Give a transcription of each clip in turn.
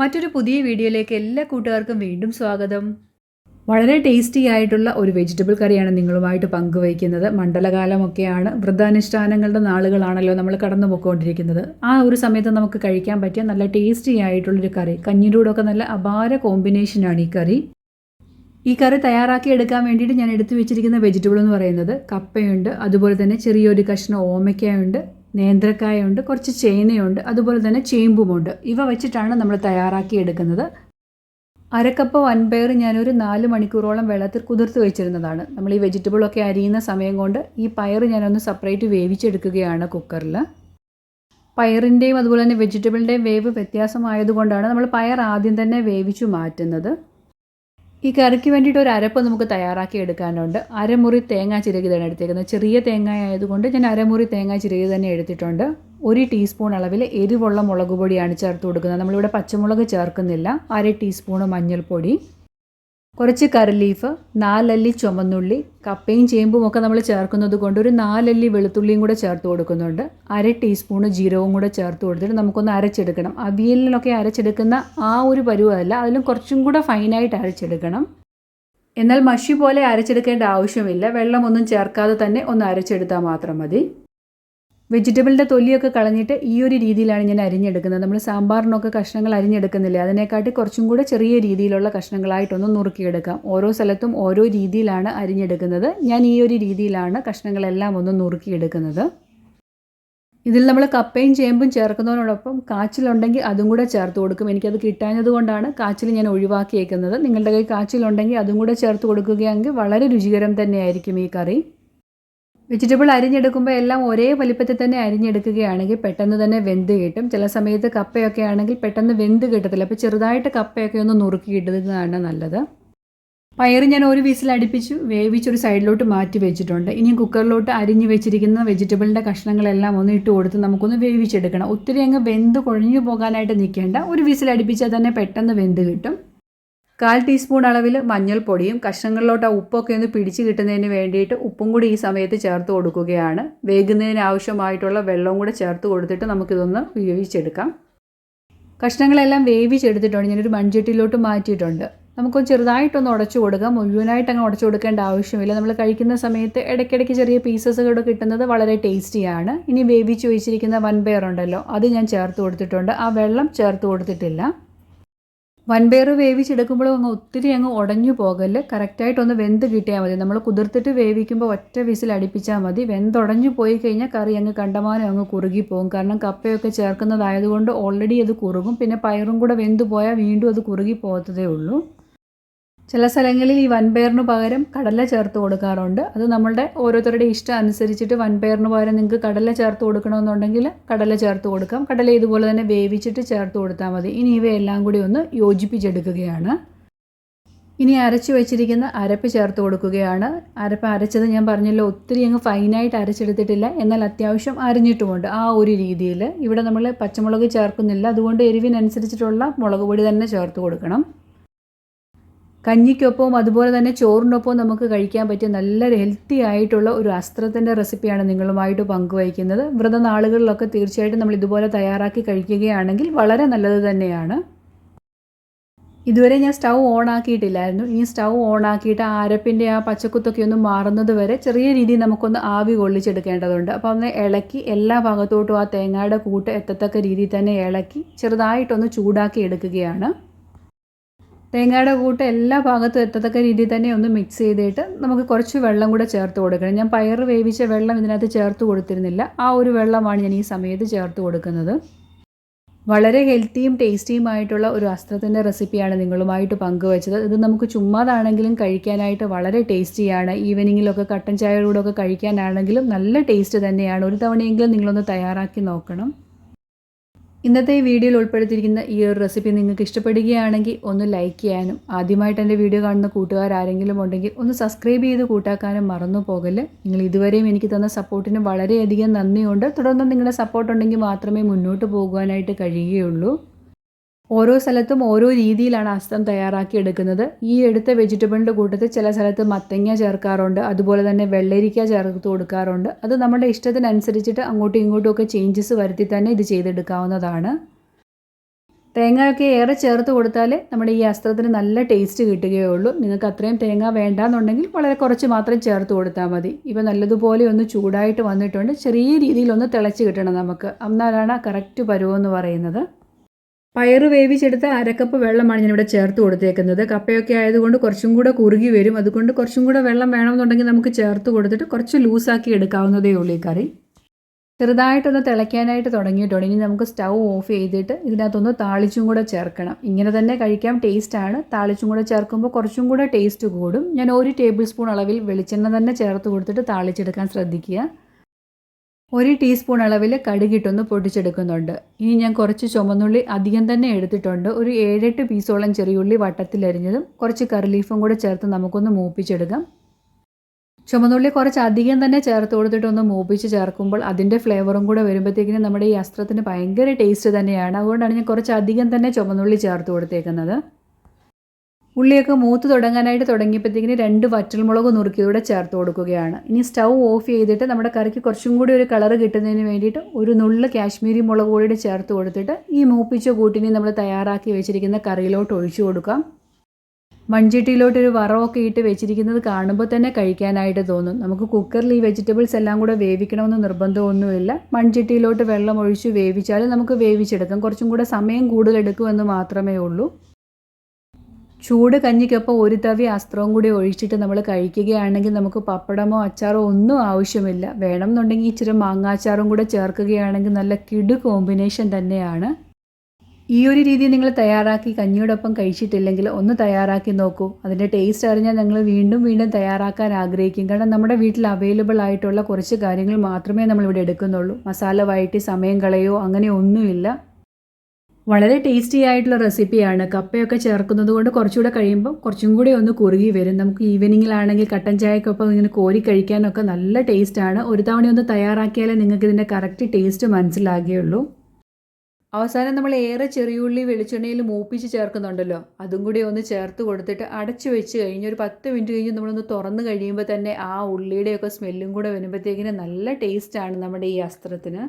മറ്റൊരു പുതിയ വീഡിയോയിലേക്ക് എല്ലാ കൂട്ടുകാർക്കും വീണ്ടും സ്വാഗതം. വളരെ ടേസ്റ്റി ആയിട്ടുള്ള ഒരു വെജിറ്റബിൾ കറിയാണ് നിങ്ങളുമായിട്ട് പങ്കുവയ്ക്കുന്നത്. മണ്ഡലകാലമൊക്കെയാണ് വൃദ്ധാനുഷ്ഠാനങ്ങളുടെ നാളുകളാണല്ലോ നമ്മൾ കടന്നു പോയിക്കൊണ്ടിരിക്കുന്നത് ആ ഒരു സമയത്ത് നമുക്ക് കഴിക്കാൻ പറ്റിയ നല്ല ടേസ്റ്റി ആയിട്ടുള്ളൊരു കറി. ഒക്കെ നല്ല അപാര കോമ്പിനേഷനാണ് ഈ കറി. ഈ കറി തയ്യാറാക്കി എടുക്കാൻ വേണ്ടിയിട്ട് ഞാൻ എടുത്തു വെച്ചിരിക്കുന്ന വെജിറ്റബിൾ എന്ന് പറയുന്നത് കപ്പയുണ്ട്. അതുപോലെ തന്നെ ചെറിയൊരു കഷ്ണം ഓമയ്ക്കയുണ്ട്. നേന്ത്രക്കായുണ്ട് കുറച്ച് ചേനയുണ്ട് അതുപോലെ തന്നെ ചേമ്പുമുണ്ട്. ഇവ വെച്ചിട്ടാണ് നമ്മൾ തയ്യാറാക്കി എടുക്കുന്നത്. അരക്കപ്പ് വൻപയർ ഞാനൊരു നാല് മണിക്കൂറോളം വെള്ളത്തിൽ കുതിർത്ത് വെച്ചിരുന്നതാണ്. നമ്മൾ ഈ വെജിറ്റബിളൊക്കെ അരിയുന്ന സമയം കൊണ്ട് ഈ പയർ ഞാനൊന്ന് സെപ്പറേറ്റ് വേവിച്ചെടുക്കുകയാണ് കുക്കറിൽ പയറിന്റെയും അതുപോലെ തന്നെ വെജിറ്റബിളിന്റെയും വേവ് വ്യത്യാസമായതുകൊണ്ടാണ് നമ്മൾ പയർ ആദ്യം തന്നെ വേവിച്ചു മാറ്റുന്നത്. ഈ കറിക്ക് വേണ്ടിയിട്ട് ഒരു അരപ്പ് നമുക്ക് തയ്യാറാക്കി എടുക്കാനുണ്ട്. അരമുറി തേങ്ങ ചിരകിതാണ് എടുത്തേക്കുന്നത്. ചെറിയ തേങ്ങ ആയതുകൊണ്ട് ഞാൻ അരമുറി തേങ്ങ ചിരകി തന്നെ എടുത്തിട്ടുണ്ട്. ഒരു ടീസ്പൂൺ അളവിൽ എരിവുള്ള മുളക് പൊടിയാണ് ചേർത്ത് കൊടുക്കുന്നത്. നമ്മളിവിടെ പച്ചമുളക് ചേർക്കുന്നില്ല. അര ടീസ്പൂൺ മഞ്ഞൾപ്പൊടി. കുറച്ച് കറി ലീഫ് നാലല്ലി ചുമന്നുള്ളി കപ്പയും ചേമ്പും ഒക്കെ നമ്മൾ ചേർക്കുന്നത് കൊണ്ട് ഒരു നാലല്ലി വെളുത്തുള്ളിയും കൂടെ ചേർത്ത് കൊടുക്കുന്നുണ്ട്. അര ടീസ്പൂണ് ജീരകവും കൂടെ ചേർത്ത് കൊടുത്തിട്ട് നമുക്കൊന്ന് അരച്ചെടുക്കണം. അവിയലിനൊക്കെ അരച്ചെടുക്കുന്ന ആ ഒരു പരുവമല്ല അതിലും കുറച്ചും കൂടെ ഫൈനായിട്ട് അരച്ചെടുക്കണം. എന്നാൽ മഷി പോലെ അരച്ചെടുക്കേണ്ട ആവശ്യമില്ല. വെള്ളമൊന്നും ചേർക്കാതെ തന്നെ ഒന്ന് അരച്ചെടുത്താൽ മാത്രം മതി. വെജിറ്റബിളിന്റെ തൊലിയൊക്കെ കളഞ്ഞിട്ട് ഈ ഒരു രീതിയിലാണ് ഞാൻ അരിഞ്ഞെടുക്കുന്നത്. നമ്മൾ സാമ്പാറിനൊക്കെ കഷ്ണങ്ങൾ അരിഞ്ഞെടുക്കുന്നില്ലേ? അതിനെക്കാട്ടി കുറച്ചും കൂടെ ചെറിയ രീതിയിലുള്ള കഷ്ണങ്ങളായിട്ടൊന്ന് നുറുക്കിയെടുക്കാം. ഓരോ സ്ഥലത്തും ഓരോ രീതിയിലാണ് അരിഞ്ഞെടുക്കുന്നത്. ഞാൻ ഈ ഒരു രീതിയിലാണ് കഷ്ണങ്ങളെല്ലാം ഒന്ന് നുറുക്കിയെടുക്കുന്നത്. ഇതിൽ നമ്മൾ കപ്പയും ചേമ്പും ചേർക്കുന്നതിനോടൊപ്പം കാച്ചിലുണ്ടെങ്കിൽ അതും കൂടെ ചേർത്ത് കൊടുക്കും. എനിക്കത് കിട്ടാഞ്ഞത് കൊണ്ടാണ് കാച്ചിൽ ഞാൻ ഒഴിവാക്കിയേക്കുന്നത്. നിങ്ങളുടെ കയ്യിൽ കാച്ചിലുണ്ടെങ്കിൽ അതും കൂടെ ചേർത്ത് കൊടുക്കുകയാണെങ്കിൽ വളരെ രുചികരം തന്നെയായിരിക്കും ഈ കറി. വെജിറ്റബിൾ അരിഞ്ഞെടുക്കുമ്പോൾ എല്ലാം ഒരേ വലിപ്പത്തിൽ തന്നെ അരിഞ്ഞെടുക്കുകയാണെങ്കിൽ പെട്ടെന്ന് തന്നെ വെന്ത് കിട്ടും. ചില സമയത്ത് കപ്പയൊക്കെ ആണെങ്കിൽ പെട്ടെന്ന് വെന്ത് കിട്ടത്തില്ല. അപ്പോൾ ചെറുതായിട്ട് കപ്പയൊക്കെ ഒന്ന് നുറുക്കി ഇടുന്നതാണ് നല്ലത്. പയർ ഞാൻ ഒരു വീസിൽ അടുപ്പിച്ചു. വേവിച്ചൊരു സൈഡിലോട്ട് മാറ്റി വെച്ചിട്ടുണ്ട്. ഇനി കുക്കറിലോട്ട് അരിഞ്ഞു വെച്ചിരിക്കുന്ന വെജിറ്റബിളിന്റെ കഷ്ണങ്ങളെല്ലാം ഒന്ന് ഇട്ട് കൊടുത്ത് നമുക്കൊന്ന് വേവിച്ചെടുക്കണം. ഒത്തിരി അങ്ങ് വെന്ത് കുഴഞ്ഞു പോകാനായിട്ട് നിൽക്കേണ്ട. ഒരു വീസിൽ അടുപ്പിച്ചാൽ തന്നെ പെട്ടെന്ന് വെന്ത് കിട്ടും. കാൽ ടീസ്പൂൺ അളവിൽ മഞ്ഞൾപ്പൊടിയും കഷ്ണങ്ങളിലോട്ട് ആ ഉപ്പൊക്കെ ഒന്ന് പിടിച്ച് കിട്ടുന്നതിന് വേണ്ടിയിട്ട് ഉപ്പും കൂടി ഈ സമയത്ത് ചേർത്ത് കൊടുക്കുകയാണ്. വേകുന്നതിന് ആവശ്യമായിട്ടുള്ള വെള്ളവും കൂടെ ചേർത്ത് കൊടുത്തിട്ട് നമുക്കിതൊന്ന് ഉപയോഗിച്ചെടുക്കാം. കഷ്ണങ്ങളെല്ലാം വേവിച്ചെടുത്തിട്ടുണ്ട്. ഞാനൊരു മൺചട്ടിയിലോട്ട് മാറ്റിയിട്ടുണ്ട്. നമുക്കൊന്ന് ചെറുതായിട്ടൊന്ന് ഉടച്ചു കൊടുക്കാം. മുഴുവനായിട്ട് അങ്ങ് ഉടച്ചു കൊടുക്കേണ്ട ആവശ്യമില്ല. നമ്മൾ കഴിക്കുന്ന സമയത്ത് ഇടയ്ക്കിടയ്ക്ക് ചെറിയ പീസസ് കൂടെ കിട്ടുന്നത് വളരെ ടേസ്റ്റിയാണ് ഇനി വേവിച്ച് വെച്ചിരിക്കുന്ന വൻപയർ ഉണ്ടല്ലോ അത് ഞാൻ ചേർത്ത് കൊടുത്തിട്ടുണ്ട്. ആ വെള്ളം ചേർത്ത് കൊടുത്തിട്ടില്ല. വൻപയർ വേവിച്ചെടുക്കുമ്പോഴും അങ്ങ് ഒത്തിരി അങ്ങ് ഉടഞ്ഞു പോകൽ. കറക്റ്റായിട്ടൊന്ന് വെന്ത് കിട്ടിയാൽ മതി. നമ്മൾ കുതിർത്തിട്ട് വേവിക്കുമ്പോൾ ഒറ്റ വിസിൽ അടിപ്പിച്ചാൽ മതി. വെന്തുടഞ്ഞു പോയി കഴിഞ്ഞാൽ കറി അങ്ങ് കണ്ടമാനം അങ്ങ് കുറുകി പോകും. കാരണം കപ്പയൊക്കെ ചേർക്കുന്നതായതുകൊണ്ട് ഓൾറെഡി അത് കുറുകും. പിന്നെ പയറും കൂടെ വെന്ത് പോയാൽ വീണ്ടും അത് കുറുകി പോകത്തതേ ഉള്ളൂ. ചില സ്ഥലങ്ങളിൽ ഈ വൻപയറിന് പകരം കടല ചേർത്ത് കൊടുക്കാറുണ്ട്. അത് നമ്മളുടെ ഓരോരുത്തരുടെ ഇഷ്ടം അനുസരിച്ചിട്ട് വൻപയറിന് പകരം നിങ്ങൾക്ക് കടല ചേർത്ത് കൊടുക്കണമെന്നുണ്ടെങ്കിൽ കടല ചേർത്ത് കൊടുക്കാം. കടല ഇതുപോലെ തന്നെ വേവിച്ചിട്ട് ചേർത്ത് കൊടുത്താൽ മതി. ഇനി ഇവയെല്ലാം കൂടി ഒന്ന് യോജിപ്പിച്ചെടുക്കുകയാണ്. ഇനി അരച്ചു വെച്ചിരിക്കുന്ന അരപ്പ് ചേർത്ത് കൊടുക്കുകയാണ്. അരപ്പ് അരച്ചത് ഞാൻ പറഞ്ഞല്ലോ ഒത്തിരി അങ്ങ് ഫൈനായിട്ട് അരച്ചെടുത്തിട്ടില്ല. എന്നാൽ അത്യാവശ്യം അരിഞ്ഞിട്ടുമുണ്ട് ആ ഒരു രീതിയിൽ. ഇവിടെ നമ്മൾ പച്ചമുളക് ചേർക്കുന്നില്ല. അതുകൊണ്ട് എരിവിനനുസരിച്ചിട്ടുള്ള മുളക് പൊടി തന്നെ ചേർത്ത് കൊടുക്കണം. കഞ്ഞിക്കൊപ്പവും അതുപോലെ തന്നെ ചോറിനൊപ്പവും നമുക്ക് കഴിക്കാൻ പറ്റിയ നല്ല ഹെൽത്തി ആയിട്ടുള്ള ഒരു അസ്ത്രത്തിന്റെ റെസിപ്പിയാണ് നിങ്ങളുമായിട്ട് പങ്കുവയ്ക്കുന്നത്. വ്രതനാളുകളിലൊക്കെ തീർച്ചയായിട്ടും നമ്മൾ ഇതുപോലെ തയ്യാറാക്കി കഴിക്കുകയാണെങ്കിൽ വളരെ നല്ലത് തന്നെയാണ്. ഇതുവരെ ഞാൻ സ്റ്റൗ ഓൺ ആക്കിയിട്ടില്ലായിരുന്നു. ഈ സ്റ്റൗ ഓൺ ആക്കിയിട്ട് ആ അരപ്പിന്റെ ആ പച്ചക്കുത്തൊക്കെ ഒന്ന് മാറുന്നത് വരെ ചെറിയ രീതിയിൽ നമുക്കൊന്ന് ആവി കൊള്ളിച്ചെടുക്കേണ്ടതുണ്ട്. അപ്പോൾ ഒന്ന് ഇളക്കി എല്ലാ ഭാഗത്തോട്ടും ആ തേങ്ങയുടെ കൂട്ട് എത്തത്തക്ക രീതിയിൽ തന്നെ ഇളക്കി ചെറുതായിട്ടൊന്ന് ചൂടാക്കി എടുക്കുകയാണ്. തേങ്ങയുടെ കൂട്ട് എല്ലാ ഭാഗത്തും എത്തത്തക്ക രീതിയിൽ തന്നെ ഒന്ന് മിക്സ് ചെയ്തിട്ട് നമുക്ക് കുറച്ച് വെള്ളം കൂടെ ചേർത്ത് കൊടുക്കണം. ഞാൻ പയർ വേവിച്ച വെള്ളം ഇതിനകത്ത് ചേർത്ത് കൊടുത്തിരുന്നില്ല. ആ ഒരു വെള്ളമാണ് ഞാൻ ഈ സമയത്ത് ചേർത്ത് കൊടുക്കുന്നത്. വളരെ ഹെൽത്തിയും ടേസ്റ്റിയുമായിട്ടുള്ള ഒരു അസ്ത്രത്തിന്റെ റെസിപ്പിയാണ് നിങ്ങളുമായിട്ട് പങ്കുവച്ചത്. ഇത് നമുക്ക് ചുമ്മാതാണെങ്കിലും കഴിക്കാനായിട്ട് വളരെ ടേസ്റ്റിയാണ് ഈവനിങ്ങിലൊക്കെ കട്ടൻ ചായയോടൊക്കെ കഴിക്കാനാണെങ്കിലും നല്ല ടേസ്റ്റ് തന്നെയാണ്. ഒരു തവണയെങ്കിലും നിങ്ങളൊന്ന് തയ്യാറാക്കി നോക്കണം. ഇന്നത്തെ ഈ വീഡിയോയിൽ ഉൾപ്പെടുത്തിയിരിക്കുന്ന ഈ ഒരു റെസിപ്പി നിങ്ങൾക്ക് ഇഷ്ടപ്പെടുകയാണെങ്കിൽ ഒന്ന് ലൈക്ക് ചെയ്യാനും ആദ്യമായിട്ട് എന്റെ വീഡിയോ കാണുന്ന കൂട്ടുകാർ ആരെങ്കിലും ഉണ്ടെങ്കിൽ ഒന്ന് സബ്സ്ക്രൈബ് ചെയ്ത് കൂട്ടാക്കാനും മറന്നു പോകൽ നിങ്ങൾ ഇതുവരെയും എനിക്ക് തന്ന സപ്പോർട്ടിന് വളരെയധികം നന്ദിയുണ്ട്. തുടർന്ന് നിങ്ങളുടെ സപ്പോർട്ട് ഉണ്ടെങ്കിൽ മാത്രമേ മുന്നോട്ട് പോകുവാനായിട്ട് കഴിയുകയുള്ളൂ. ഓരോ സ്ഥലത്തും ഓരോ രീതിയിലാണ് അസ്തം തയ്യാറാക്കി എടുക്കുന്നത്. ഈ എടുത്ത വെജിറ്റബിളിന്റെ കൂട്ടത്തിൽ ചില സ്ഥലത്ത് മത്തങ്ങ ചേർക്കാറുണ്ട്. അതുപോലെ തന്നെ വെള്ളരിക്ക ചേർത്ത് കൊടുക്കാറുണ്ട്. അത് നമ്മുടെ ഇഷ്ടത്തിനനുസരിച്ചിട്ട് അങ്ങോട്ടും ഇങ്ങോട്ടും ഒക്കെ ചേഞ്ചസ് വരുത്തി തന്നെ ഇത് ചെയ്തെടുക്കാവുന്നതാണ്. തേങ്ങയൊക്കെ ഏറെ ചേർത്ത് കൊടുത്താൽ നമ്മുടെ ഈ അസ്ത്രത്തിന് നല്ല ടേസ്റ്റ് കിട്ടുകയുള്ളൂ. നിങ്ങൾക്ക് അത്രയും തേങ്ങ വേണ്ടാന്നുണ്ടെങ്കിൽ വളരെ കുറച്ച് മാത്രം ചേർത്ത് കൊടുത്താൽ മതി. ഇപ്പോൾ നല്ലതുപോലെ ഒന്ന് ചൂടായിട്ട് വന്നിട്ടുണ്ട്. ചെറിയ രീതിയിലൊന്ന് തിളച്ച് കിട്ടണം നമുക്ക്. എന്നാലാണ് കറക്റ്റ് പരുവെന്ന് പറയുന്നത്. പയറ് വേവിച്ചെടുത്ത അരക്കപ്പ് വെള്ളമാണ് ഞാനിവിടെ ചേർത്ത് കൊടുത്തേക്കുന്നത്. കപ്പയൊക്കെ ആയതുകൊണ്ട് കുറച്ചും കൂടെ കുറുകി വരും. അതുകൊണ്ട് കുറച്ചും കൂടെ വെള്ളം വേണമെന്നുണ്ടെങ്കിൽ നമുക്ക് ചേർത്ത് കൊടുത്തിട്ട് കുറച്ച് ലൂസാക്കി എടുക്കാവുന്നതേ ഉള്ളൂ ഈ കറി. ചെറുതായിട്ടൊന്ന് തിളയ്ക്കാനായിട്ട് തുടങ്ങിയിട്ടുണ്ട്. ഇനി നമുക്ക് സ്റ്റൗ ഓഫ് ചെയ്തിട്ട് ഇതിനകത്തൊന്ന് താളിച്ചും കൂടെ ചേർക്കണം. ഇങ്ങനെ തന്നെ കഴിക്കാം. ടേസ്റ്റാണ് താളിച്ചും കൂടെ ചേർക്കുമ്പോൾ കുറച്ചും കൂടെ ടേസ്റ്റ് കൂടും. ഞാൻ ഒരു ടേബിൾ സ്പൂൺ അളവിൽ വെളിച്ചെണ്ണ തന്നെ ചേർത്ത് കൊടുത്തിട്ട് താളിച്ചെടുക്കാൻ ശ്രദ്ധിക്കുക. ഒരു ടീസ്പൂൺ അളവിൽ കടുകിട്ടൊന്ന് പൊട്ടിച്ചെടുക്കുന്നുണ്ട്. ഇനി ഞാൻ കുറച്ച് ചുമന്നുള്ളി അധികം തന്നെ എടുത്തിട്ടുണ്ട്. ഒരു ഏഴെട്ട് പീസോളം ചെറിയുള്ളി വട്ടത്തിലരിഞ്ഞതും കുറച്ച് കറിലീഫും കൂടെ ചേർത്ത് നമുക്കൊന്ന് മൂപ്പിച്ചെടുക്കാം. ചുമന്നുള്ളി കുറച്ച് അധികം തന്നെ ചേർത്ത് കൊടുത്തിട്ടൊന്ന് മൂപ്പിച്ച് ചേർക്കുമ്പോൾ അതിന്റെ ഫ്ലേവറും കൂടെ വരുമ്പോഴത്തേക്കിനും നമ്മുടെ ഈ അസ്ത്രത്തിന് ഭയങ്കര ടേസ്റ്റ് തന്നെയാണ്. അതുകൊണ്ടാണ് ഞാൻ കുറച്ച് അധികം തന്നെ ചുമന്നുള്ളി ചേർത്ത് കൊടുത്തേക്കുന്നത്. ഉള്ളിയൊക്കെ മൂത്ത് തുടങ്ങാനായിട്ട് തുടങ്ങിയപ്പോഴത്തേക്കിന് രണ്ട് വറ്റൽമുളക് നുറുക്കിയതൂടെ ചേർത്ത് കൊടുക്കുകയാണ്. ഇനി സ്റ്റൗ ഓഫ് ചെയ്തിട്ട് നമ്മുടെ കറിക്ക് കുറച്ചും കൂടി ഒരു കളർ കിട്ടുന്നതിന് വേണ്ടിയിട്ട് ഒരു നുള്ള് കാശ്മീരി മുളക് കൂടി ചേർത്ത് കൊടുത്തിട്ട് ഈ മൂപ്പിച്ച കൂട്ടിനെ നമ്മൾ തയ്യാറാക്കി വെച്ചിരിക്കുന്ന കറിയിലോട്ട് ഒഴിച്ചു കൊടുക്കാം. മൺചട്ടിയിലോട്ട് ഒരു വറവൊക്കെ ഇട്ട് വെച്ചിരിക്കുന്നത് കാണുമ്പോൾ തന്നെ കഴിക്കാനായിട്ട് തോന്നും. നമുക്ക് കുക്കറിൽ ഈ വെജിറ്റബിൾസ് എല്ലാം കൂടെ വേവിക്കണമെന്ന് നിർബന്ധമൊന്നുമില്ല. മൺചട്ടിയിലോട്ട് വെള്ളം ഒഴിച്ച് വേവിച്ചാൽ നമുക്ക് വേവിച്ചെടുക്കാം. കുറച്ചും കൂടെ സമയം കൂടുതലെടുക്കുമെന്ന് മാത്രമേ ഉള്ളൂ. ചൂട് കഞ്ഞിക്കൊപ്പം ഒരു തവി അസ്ത്രവും കൂടി ഒഴിച്ചിട്ട് നമ്മൾ കഴിക്കുകയാണെങ്കിൽ നമുക്ക് പപ്പടമോ അച്ചാറോ ഒന്നും ആവശ്യമില്ല. വേണം എന്നുണ്ടെങ്കിൽ ഇച്ചിരി മാങ്ങാച്ചാറും കൂടെ ചേർക്കുകയാണെങ്കിൽ നല്ല കിടു കോമ്പിനേഷൻ തന്നെയാണ്. ഈ ഒരു രീതി നിങ്ങൾ തയ്യാറാക്കി കഞ്ഞിയോടൊപ്പം കഴിച്ചിട്ടില്ലെങ്കിൽ ഒന്ന് തയ്യാറാക്കി നോക്കൂ. അതിന്റെ ടേസ്റ്റ് അറിഞ്ഞാൽ നിങ്ങൾ വീണ്ടും വീണ്ടും തയ്യാറാക്കാൻ ആഗ്രഹിക്കും. കാരണം നമ്മുടെ വീട്ടിൽ അവൈലബിൾ ആയിട്ടുള്ള കുറച്ച് കാര്യങ്ങൾ മാത്രമേ നമ്മളിവിടെ എടുക്കുന്നുള്ളൂ. മസാല വഴറ്റി സമയം കളയോ അങ്ങനെ ഒന്നുമില്ല. വളരെ ടേസ്റ്റി ആയിട്ടുള്ള റെസിപ്പിയാണ് കപ്പയൊക്കെ ചേർക്കുന്നത് കൊണ്ട് കുറച്ചുകൂടെ കഴിയുമ്പോൾ കുറച്ചും കൂടി ഒന്ന് കുറുകി വരും. നമുക്ക് ഈവനിങ്ങിലാണെങ്കിൽ കട്ടൻ ചായക്കൊപ്പം ഇങ്ങനെ കോരി കഴിക്കാനൊക്കെ നല്ല ടേസ്റ്റാണ് ഒരു തവണ ഒന്ന് തയ്യാറാക്കിയാലേ നിങ്ങൾക്ക് ഇതിന്റെ കറക്റ്റ് ടേസ്റ്റ് മനസ്സിലാകുകയുള്ളൂ. അവസാനം നമ്മൾ ഏറെ ചെറിയുള്ളി വെളിച്ചെണ്ണയിൽ മൂപ്പിച്ച് ചേർക്കുന്നുണ്ടല്ലോ. അതും കൂടി ഒന്ന് ചേർത്ത് കൊടുത്തിട്ട് അടച്ചു വെച്ച് കഴിഞ്ഞ് ഒരു പത്ത് മിനിറ്റ് കഴിഞ്ഞ് നമ്മളൊന്ന് തുറന്ന് കഴിയുമ്പോൾ തന്നെ ആ ഉള്ളിയുടെയൊക്കെ സ്മെല്ലും കൂടെ വരുമ്പോഴത്തേക്കിന് നല്ല ടേസ്റ്റാണ് നമ്മുടെ ഈ അസ്ത്രത്തിന്.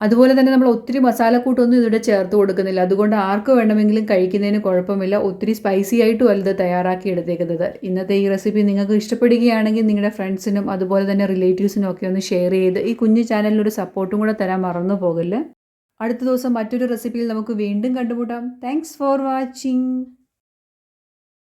അതുപോലെ തന്നെ നമ്മൾ ഒത്തിരി മസാലക്കൂട്ടൊന്നും ഇതിവിടെ ചേർത്ത് കൊടുക്കുന്നില്ല. അതുകൊണ്ട് ആർക്ക് വേണമെങ്കിലും കഴിക്കുന്നതിന് കുഴപ്പമില്ല. ഒത്തിരി സ്പൈസി ആയിട്ടും അല്ല തയ്യാറാക്കി എടുത്തേക്കുന്നത്. ഇന്നത്തെ ഈ റെസിപ്പി നിങ്ങൾക്ക് ഇഷ്ടപ്പെടുകയാണെങ്കിൽ നിങ്ങളുടെ ഫ്രണ്ട്സിനും അതുപോലെ തന്നെ റിലേറ്റീവ്സിനും ഒക്കെ ഒന്ന് ഷെയർ ചെയ്ത് ഈ കുഞ്ഞു ചാനലിനൊരു സപ്പോർട്ടും കൂടെ തരാൻ മറന്നു പോകല്ലേ? അടുത്ത ദിവസം മറ്റൊരു റെസിപ്പിയിൽ നമുക്ക് വീണ്ടും കണ്ടുമുട്ടാം. Thanks for watching